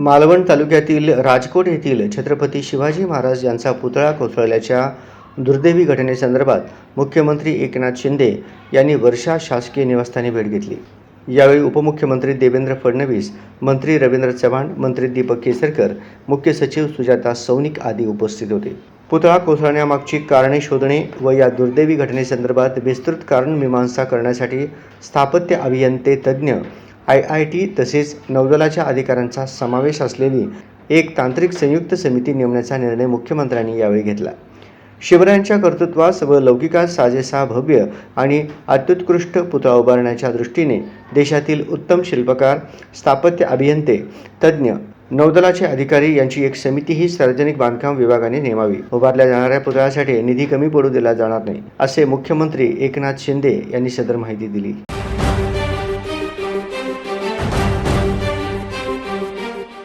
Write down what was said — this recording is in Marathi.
मालवण तालुक्यातील राजकोट येथील छत्रपती शिवाजी महाराज यांचा पुतळा कोसळल्याच्या दुर्दैवी घटनेसंदर्भात मुख्यमंत्री एकनाथ शिंदे यांनी वर्षा शासकीय निवासस्थानी भेट घेतली. यावेळी उपमुख्यमंत्री देवेंद्र फडणवीस मंत्री रवींद्र चव्हाण मंत्री दीपक केसरकर मुख्य सचिव सुजाता सौनिक आदी उपस्थित होते. पुतळा कोसळण्यामागची कारणे शोधणे व या दुर्दैवी घटनेसंदर्भात विस्तृत कारण मीमांसा करण्यासाठी स्थापत्य अभियंते तज्ज्ञ आय आय टी तसेच नौदलाच्या अधिकाऱ्यांचा समावेश असलेली एक तांत्रिक संयुक्त समिती नेमण्याचा निर्णय मुख्यमंत्र्यांनी यावेळी घेतला. शिवरायांच्या कर्तृत्वास व लौकिकास साजेसा भव्य आणि अत्युत्कृष्ट पुतळा उभारण्याच्या दृष्टीने देशातील उत्तम शिल्पकार स्थापत्य अभियंते तज्ज्ञ नौदलाचे अधिकारी यांची एक समिती ही सार्वजनिक बांधकाम विभागाने नेमावी. उभारल्या जाणाऱ्या पुतळ्यासाठी निधी कमी पडू दिला जाणार नाही असे मुख्यमंत्री एकनाथ शिंदे यांनी सदर माहिती दिली.